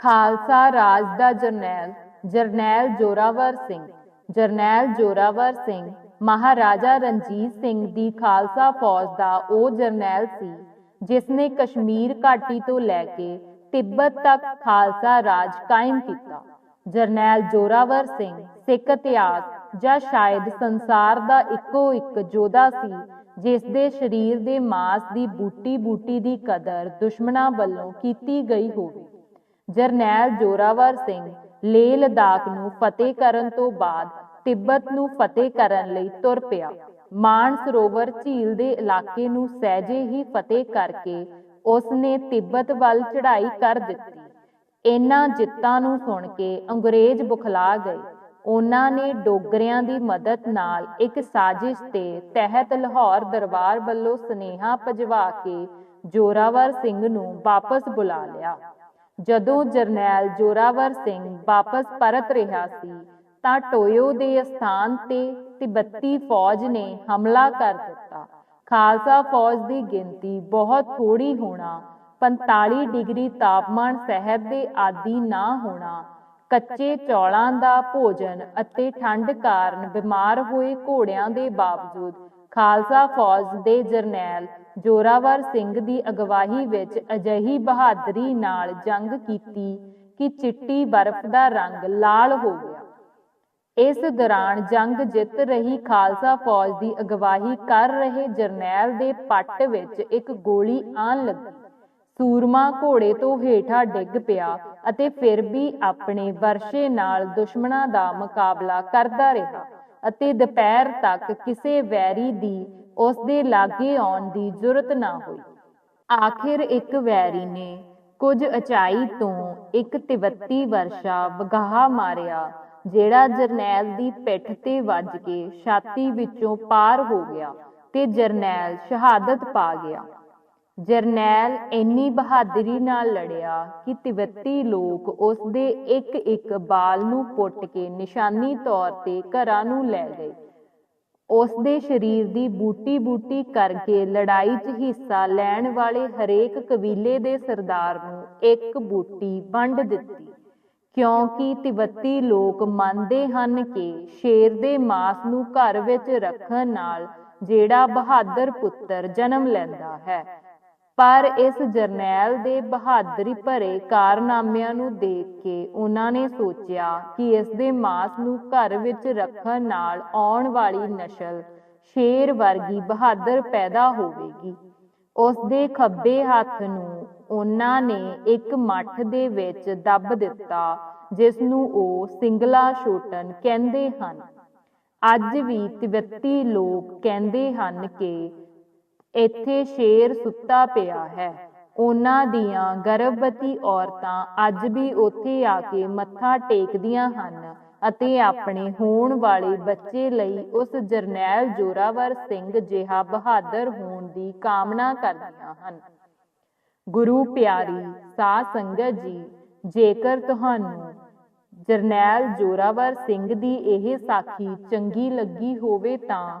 ਖਾਲਸਾ ਰਾਜ ਦਾ ਜਰਨੈਲ ਜਰਨੈਲ ਜੋਰਾਵਰ ਸਿੰਘ। ਜਰਨੈਲ ਜੋਰਾਵਰ ਸਿੰਘ, ਮਹਾਰਾਜਾ ਰਣਜੀਤ ਸਿੰਘ ਦੀ ਖਾਲਸਾ ਫੌਜ ਦਾ ਉਹ ਜਰਨੈਲ ਸੀ ਜਿਸ ਨੇ ਕਸ਼ਮੀਰ ਘਾਟੀ ਤੋਂ ਲੈ ਕੇ ਤਿੱਬਤ ਤੱਕ ਖਾਲਸਾ ਰਾਜ ਕਾਇਮ ਕੀਤਾ। ਜਰਨੈਲ ਜੋਰਾਵਰ ਸਿੰਘ ਸਿੱਖ ਇਤਿਹਾਸ ਜਾਂ ਸ਼ਾਇਦ ਸੰਸਾਰ ਦਾ ਇੱਕੋ ਇੱਕ ਯੋਧਾ ਸੀ ਜਿਸ ਦੇ ਸਰੀਰ ਦੇ ਮਾਸ ਦੀ ਬੂਟੀ ਬੂਟੀ ਦੀ ਕਦਰ ਦੁਸ਼ਮਣਾਂ ਵੱਲੋਂ ਕੀਤੀ ਗਈ ਹੋਵੇ। ਜਰਨੈਲ ਜੋਰਾਵਰ ਸਿੰਘ ਲੇਹ ਲਦਾਖ ਨੂੰ ਫਤਿਹ ਕਰਨ ਤੋਂ ਬਾਅਦ ਤਿੱਬਤ ਨੂੰ ਫਤਿਹ ਕਰਨ ਲਈ ਤੁਰ ਪਿਆ। ਮਾਨ ਸਰੋਵਰ ਝੀਲ ਦੇ ਇਲਾਕੇ ਨੂੰ ਸਹਿਜੇ ਹੀ ਫਤਿਹ ਕਰਕੇ ਉਸ ਨੇ ਤਿੱਬਤ ਵੱਲ ਚੜ੍ਹਾਈ ਕਰ ਦਿੱਤੀ। ਇਹਨਾਂ ਜਿੱਤਾਂ ਨੂੰ ਸੁਣ ਕੇ ਅੰਗਰੇਜ਼ ਬੁਖਲਾ ਗਏ। ਉਹਨਾਂ ਨੇ ਡੋਗਰਿਆਂ ਦੀ ਮਦਦ ਨਾਲ ਇੱਕ ਸਾਜ਼ਿਸ਼ ਤੇ ਤਹਿਤ ਲਾਹੌਰ ਦਰਬਾਰ ਵੱਲੋਂ ਸੁਨੇਹਾ ਭਜਵਾ ਕੇ ਜੋਰਾਵਰ ਸਿੰਘ ਨੂੰ ਵਾਪਸ ਬੁਲਾ ਲਿਆ। ਜਦੋਂ ਜਰਨੈਲ ਜੋਰਾਵਰ ਸਿੰਘ ਵਾਪਸ ਪਰਤ ਰਿਹਾ ਸੀ, ਤਾਂ ਟੋਇਓ ਦੇ ਸਥਾਨ ਤੇ ਤਿੱਬਤੀ ਫੌਜ ਨੇ ਹਮਲਾ ਕਰ ਦਿੱਤਾ। ਖਾਲਸਾ ਫੌਜ ਦੀ ਗਿਣਤੀ ਬਹੁਤ ਥੋੜੀ ਹੋਣਾ 45 ਡਿਗਰੀ ਤਾਪਮਾਨ ਸਹਿਤ ਦੇ ਆਦੀ ਨਾ ਹੋਣਾ, ਕੱਚੇ ਚੌਲਾਂ ਦਾ ਭੋਜਨ ਅਤੇ ਠੰਡ ਕਾਰਨ ਬਿਮਾਰ ਹੋਏ ਘੋੜਿਆਂ ਦੇ ਬਾਵਜੂਦ ਖਾਲਸਾ ਫੌਜ ਦੇ ਜਰਨੈਲ ਜੋਰਾਵਰ ਸਿੰਘ ਦੀ ਅਗਵਾਈ ਵਿੱਚ ਅਜਿਹੀ ਬਹਾਦਰੀ ਨਾਲ ਜੰਗ ਕੀਤੀ ਕਿ ਚਿੱਟੀ ਬਰਫ਼ ਦਾ ਰੰਗ ਲਾਲ ਹੋ ਗਿਆ। ਇਸ ਦੌਰਾਨ ਜੰਗ ਜਿੱਤ ਰਹੀ ਖਾਲਸਾ ਫੌਜ ਦੀ ਅਗਵਾਈ ਕਰ ਰਹੇ ਜਰਨੈਲ ਦੇ ਪੱਟ ਵਿੱਚ ਇੱਕ ਗੋਲੀ ਆਣ ਲੱਗੀ। ਸੂਰਮਾ ਘੋੜੇ ਤੋਂ ਹੇਠਾਂ ਡਿੱਗ ਪਿਆ ਅਤੇ ਫਿਰ ਵੀ ਆਪਣੇ ਵਰਸ਼ੇ ਨਾਲ ਦੁਸ਼ਮਣਾਂ ਦਾ ਮੁਕਾਬਲਾ ਕਰਦਾ ਰਿਹਾ। ਅਤੇ ਦੁਪਹਿਰ ਤੱਕ ਕਿਸੇ ਵੈਰੀ ਦੀ ਉਸ ਦੇ ਲਾਗੇ ਆਉਣ ਦੀ ਜ਼ਰੂਰਤ ਨਾ ਹੋਈ। ਆਖਿਰ ਇੱਕ ਵੈਰੀ ਨੇ ਕੁਝ ਉਚਾਈ ਤੋਂ ਇੱਕ ਤਿੱਬਤੀ ਵਰਸ਼ਾ ਵਗਾਹ ਮਾਰਿਆ, ਜਿਹੜਾ ਜਰਨੈਲ ਦੀ ਪਿੱਠ ਤੇ ਵੱਜ ਕੇ ਛਾਤੀ ਵਿੱਚੋਂ ਪਾਰ ਹੋ ਗਿਆ ਤੇ ਜਰਨੈਲ ਸ਼ਹਾਦਤ ਪਾ ਗਿਆ। ਜਰਨੈਲ ਇੰਨੀ ਬਹਾਦਰੀ ਨਾਲ ਲੜਿਆ ਕਿ ਤਿੱਬਤੀ ਲੋਕ ਉਸ ਦੇ ਇੱਕ ਇੱਕ ਬਾਲ ਨੂੰ ਪੁੱਟ ਕੇ ਨਿਸ਼ਾਨੀ ਤੌਰ ਤੇ ਘਰਾਂ ਨੂੰ ਲੈ ਗਏ। ਉਸ ਦੇ ਸਰੀਰ ਦੀ ਬੂਟੀ ਬੂਟੀ ਕਰਕੇ ਲੜਾਈ 'ਚ ਹਿੱਸਾ ਲੈਣ ਵਾਲੇ ਹਰੇਕ ਕਬੀਲੇ ਦੇ ਸਰਦਾਰ ਨੂੰ ਇੱਕ ਬੂਟੀ ਵੰਡ ਦਿੱਤੀ। ਕਿਉਂਕਿ ਤਿੱਬਤੀ ਲੋਕ ਮੰਨਦੇ ਹਨ ਕਿ ਸ਼ੇਰ ਦੇ ਮਾਸ ਨੂੰ ਘਰ ਵਿੱਚ ਰੱਖਣ ਨਾਲ ਜਿਹੜਾ ਬਹਾਦਰ ਪੁੱਤਰ ਜਨਮ ਲੈਂਦਾ ਹੈ ਪਰ ਇਸ ਜਰਨੈਲ ਦੇ ਬਹਾਦਰੀ ਭਰੇ ਕਾਰਨਾਮਿਆਂ ਨੂੰ ਦੇਖ ਕੇ ਉਹਨਾਂ ਨੇ ਸੋਚਿਆ ਕਿ ਇਸ ਦੇ ਮਾਸ ਨੂੰ ਘਰ ਵਿੱਚ ਰੱਖਣ ਨਾਲ ਆਉਣ ਵਾਲੀ ਨਸਲ ਸ਼ੇਰ ਵਰਗੀ ਬਹਾਦਰ ਪੈਦਾ ਹੋਵੇਗੀ। ਉਸ ਦੇ ਖੱਬੇ ਹੱਥ ਨੂੰ ਉਹਨਾਂ ਨੇ ਇੱਕ ਮੱਠ ਦੇ ਵਿੱਚ ਦੱਬ ਦਿੱਤਾ, ਜਿਸ ਨੂੰ ਉਹ ਸਿੰਗਲਾ ਛੋਟਨ ਕਹਿੰਦੇ ਹਨ। ਅੱਜ ਵੀ ਤਿੱਬਤੀ ਲੋਕ ਕਹਿੰਦੇ ਹਨ ਕਿ ਇੱਥੇ ਸ਼ੇਰ ਸੁੱਤਾ ਪਿਆ ਹੈ। ਉਹਨਾਂ ਦੀਆਂ ਗਰਭਵਤੀ ਔਰਤਾਂ ਅੱਜ ਵੀ ਉੱਥੇ ਆ ਕੇ ਮੱਥਾ ਟੇਕਦੀਆਂ ਹਨ ਅਤੇ ਆਪਣੇ ਹੋਣ ਵਾਲੇ ਬੱਚੇ ਲਈ ਉਸ ਜਰਨੈਲ ਜੋਰਾਵਰ ਸਿੰਘ ਜਿਹਾ ਬਹਾਦਰ ਹੋਣ ਦੀ ਕਾਮਨਾ ਕਰਦੀਆਂ ਹਨ। ਗੁਰੂ ਪਿਆਰੀ, ਸਾਧ ਸੰਗਤ ਜੀ, ਜੇਕਰ ਤੁਹਾਨੂੰ ਜਰਨੈਲ ਜੋਰਾਵਰ ਸਿੰਘ ਦੀ ਇਹ ਸਾਖੀ ਚੰਗੀ ਲੱਗੀ ਹੋਵੇ ਤਾਂ